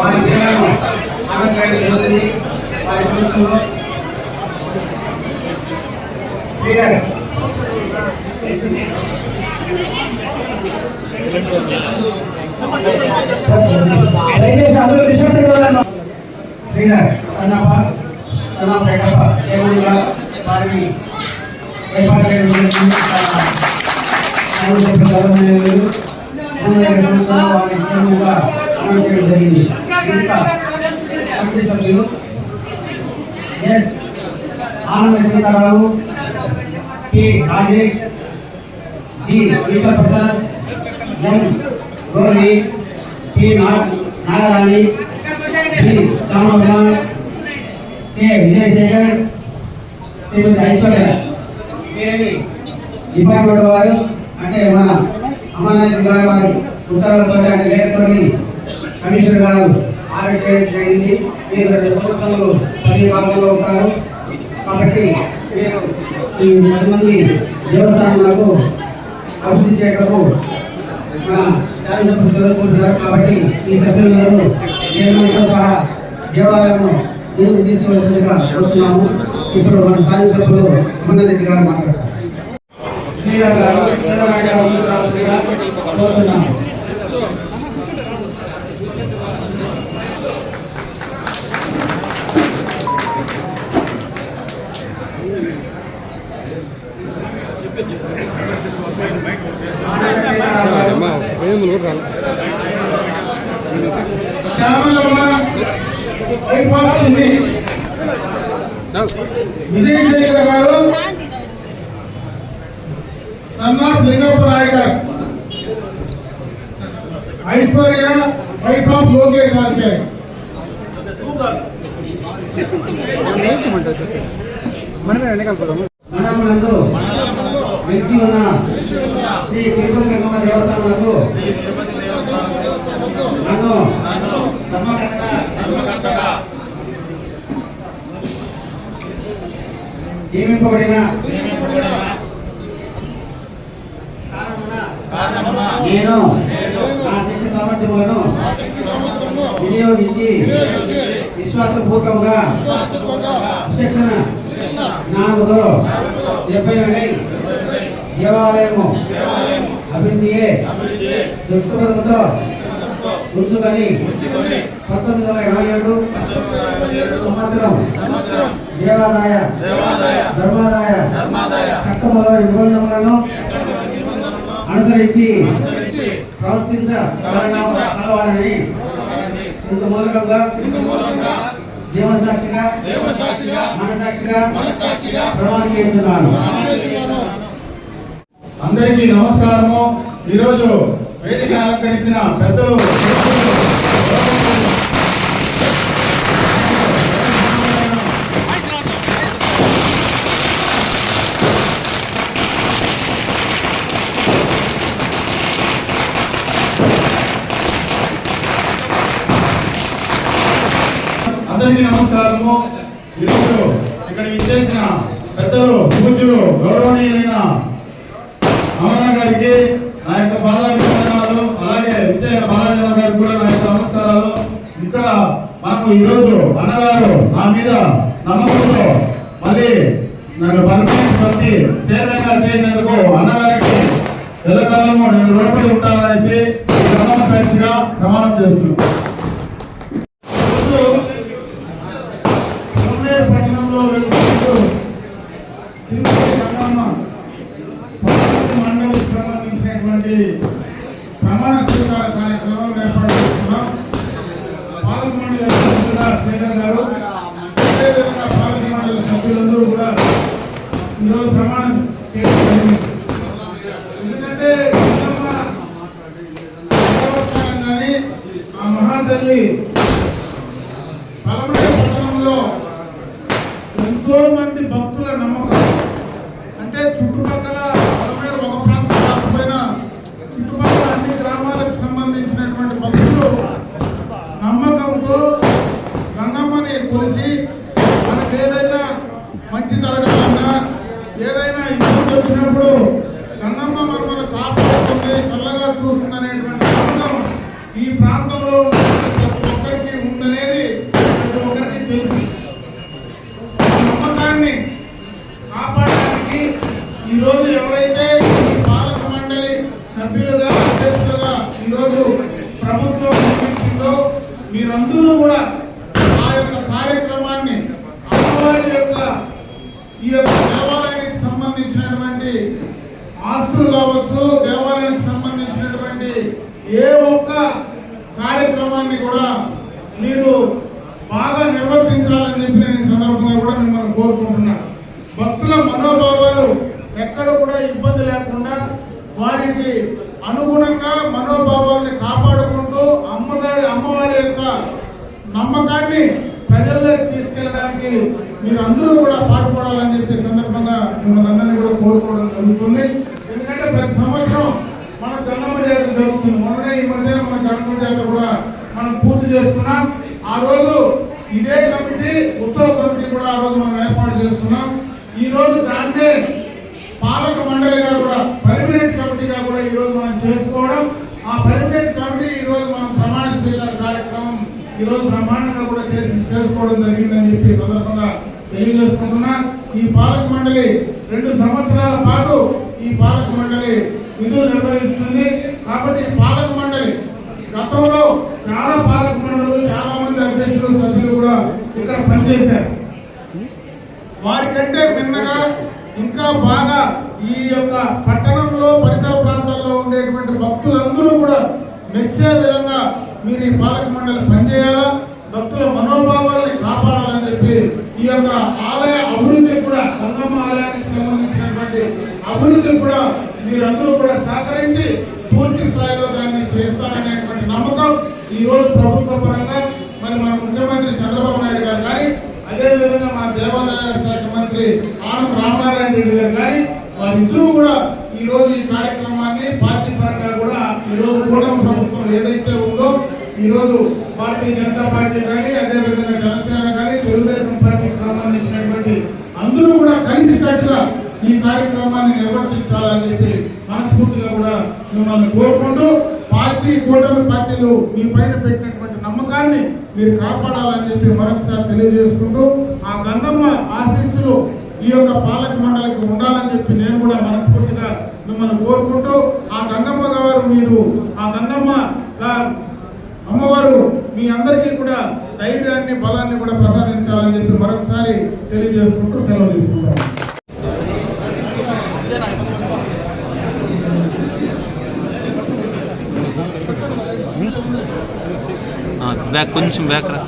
వారి పేర్లను ఆనందరాయణ జరుగుతుంది వారి సమస్యలో శ్రీగారు దయచేసి అందరూ నిశ్శబ్దంగా ఉండండి. శ్రీధర్ సన్నాప సన్నా పేటప్ప చేయమనిగా వారిని ఏర్పాటు చేయడం జరిగింది. ఐదు సభ్యులు గౌరవనీయులు, ముందు ఐదు సంవత్సరాలు వారిని క్షేమంగా అమలు చేయడం జరిగింది కమిటీ సభ్యులు S Ananda Sitarao T Rajesh G Eswar Prasad M Gauri P Nagarani P Ramavarma K Vijayasekhar Srimati Aishwarya వీరిని డిపార్ట్మెంట్ వారు అంటే మన అమర్నాథ్ వారి ఉత్తర్వులతో అంటే లేఖతోటి కమిషనర్ గారు ఆర్డర్ చేయడం జరిగింది మీరు రెండు సంవత్సరాలు పని భాగంలో ఉంటారు. కాబట్టి మీరు ఈ పది మంది దేవస్థానాలకు అభివృద్ధి చేయడము మన కాబట్టి ఈ సభ్యులందరూ చైర్మన్తో సహా దేవాలయము నీరు తీసుకోవాల్సిందిగా కోరుతున్నాము. ఇప్పుడు మన శాసనసభ్యులు అమర్నాథ్ గారు మాట్లాడతారు. శ్రీరామ్ గారు కోరుతున్నాము. విజయశేఖర్ గారు సన్నా లింగపరాయ్ గారు ఐశ్వర్య వైఫ్ ఆఫ్ లోకేష్ ఆచార్య మనమునందు వెలిసి ఉన్న శ్రీ తిరుపతి వెంకన్న దేవస్థానములకు నన్ను ధర్మకర్తగా నియమింపబడిన నేను నా శక్తి సామర్థ్యములను వినియోగించి విశ్వాసపూర్వకంగా శిక్షణ జ్ఞానముతో డెబ్బై ఏడై దేవాలయము. అభివృద్ధియే. దృక్పథంతో ఉంచుకొని పంతొమ్మిది వందల ఎనభై ఏడు సంవత్సరం దేవాదాయ ధర్మాదాయ చట్టములోని నిబంధనలను అనుసరించి ప్రవర్తించవాడని ఇంత మూలకంగా జీవన సాక్షిగా మనసాక్షిగా ప్రమాణం చేస్తున్నాను. అందరికీ నమస్కారము. ఈరోజు వేదిక అలంకరించిన పెద్దలు అందరికీ నమస్కారము. ఈరోజు ఇక్కడ విచ్చేసిన పెద్దలు పూజలు గౌరవనీయులైన అమరణ గారికి నా యొక్క బాధాభిమానాలు అలాగే విజయ బాలాజీ గారికి కూడా నా యొక్క నమస్కారాలు. ఇక్కడ మనకు ఈరోజు అన్నగారు నా మీద నమ్మకంతో మళ్ళీ నన్ను పర్మనెంట్ పంపి చైర్మన్గా చేసినందుకు అన్నగారికి ఎల్లకాలము నేను రుణపడి ఆస్తులు కావచ్చు దేవాలయానికి సంబంధించినటువంటి ఏ ఒక్క కార్యక్రమాన్ని కూడా మీరు బాగా నిర్వర్తించాలని చెప్పి నేను ఈ సందర్భంగా కూడా మిమ్మల్ని కోరుకుంటున్నాను భక్తుల మనోభావాలు ఎక్కడ కూడా ఇబ్బంది లేకుండా వారికి అనుగుణంగా మనోభావాల్ని కాపాడుకుంటూ అమ్మగారి అమ్మవారి యొక్క నమ్మకాన్ని ప్రజల్లోకి తీసుకెళ్ళడానికి మీరు అందరూ కూడా పాటుపడాలని చెప్పే సందర్భంగా మిమ్మల్ని అందరినీ కూడా కోరుకోవడం జరుగుతుంది. ఎందుకంటే ప్రతి సంవత్సరం మన గంగమ్మ జాతర జరుగుతుంది. మొన్ననే ఈ మధ్యన మన గంగమ్మ జాతర కూడా మనం పూర్తి చేసుకున్నాం. ఆ రోజు ఇదే కమిటీ ఉత్సవ కమిటీ కూడా ఆ రోజు మనం ఏర్పాటు చేసుకున్నాం. ఈ రోజు దాన్నే పాలక మండలిగా కూడా పర్మనెంట్ కమిటీగా కూడా ఈ రోజు మనం చేసుకోవడం. ఆ పర్మనెంట్ కమిటీ ఈ రోజు మనం ఈరోజు బ్రహ్మాండంగా కూడా చేసి చేసుకోవడం జరిగిందని చెప్పి సందర్భంగా తెలియజేసుకుంటున్నా. ఈ పాలక మండలి రెండు సంవత్సరాల పాటు ఈ పాలక మండలి విధులు నిర్వహిస్తుంది. కాబట్టి పాలక మండలి గతంలో చాలా పాలక మండలు చాలా మంది అధ్యక్షులు సభ్యులు కూడా ఇక్కడ పనిచేశారు. వారికంటే భిన్నగా ఇంకా బాగా ఈ యొక్క పట్టణంలో పరిసర ప్రాంతాల్లో ఉండేటువంటి భక్తులందరూ కూడా మెచ్చే విధంగా మీరు ఈ పాలక మండలి పనిచేయాలా? భక్తుల మనోభావాల్ని కాపాడాలని చెప్పి ఈ యొక్క ఆలయ అభివృద్ధి కూడా గంగమ్మ ఆలయానికి సంబంధించినటువంటి అభివృద్ధి కూడా మీరందరూ కూడా సహకరించి పూర్తి స్థాయిలో దాన్ని చేస్తారనేటువంటి నమ్మకం ఈ రోజు ప్రభుత్వ పరంగా మరి మన ముఖ్యమంత్రి చంద్రబాబు నాయుడు గారు కానీ అదేవిధంగా మన దేవాదాయ శాఖ మంత్రి ఆనం రామనారాయణ రెడ్డి గారు కానీ వారిద్దరూ కూడా ఈ రోజు ఈ కార్యక్రమాన్ని పార్టీ పరంగా కూడా ఈరోజు కూడా ఈరోజు భారతీయ జనతా పార్టీ కానీ అదేవిధంగా జనసేన కానీ తెలుగుదేశం పార్టీకి సంబంధించినటువంటి అందరూ కూడా కలిసికట్టుగా ఈ కార్యక్రమాన్ని నిర్వర్తించాలని చెప్పి మనస్ఫూర్తిగా కూడా మిమ్మల్ని కోరుకుంటూ పార్టీ కూటమి పార్టీలు మీ పైన పెట్టినటువంటి నమ్మకాన్ని మీరు కాపాడాలని చెప్పి మరొకసారి తెలియజేసుకుంటూ ఆ గంధమ్మ ఆశీస్సులు ఈ యొక్క పాలక మండలికి ఉండాలని చెప్పి నేను కూడా మనస్ఫూర్తిగా మిమ్మల్ని కోరుకుంటూ ఆ గంగమ్మ గారు మీరు ఆ గంగమ్మ అమ్మవారు మీ అందరికీ కూడా ధైర్యాన్ని బలాన్ని కూడా ప్రసాదించాలని చెప్పి మరొకసారి తెలియజేసుకుంటూ సెలవు తీసుకుంటాం. బ్యాక్ కొంచెం బ్యాక్ రా.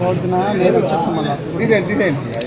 పొద్దున నేను వచ్చేస్తాం మళ్ళీ. తీసేయండి తీసేయండి.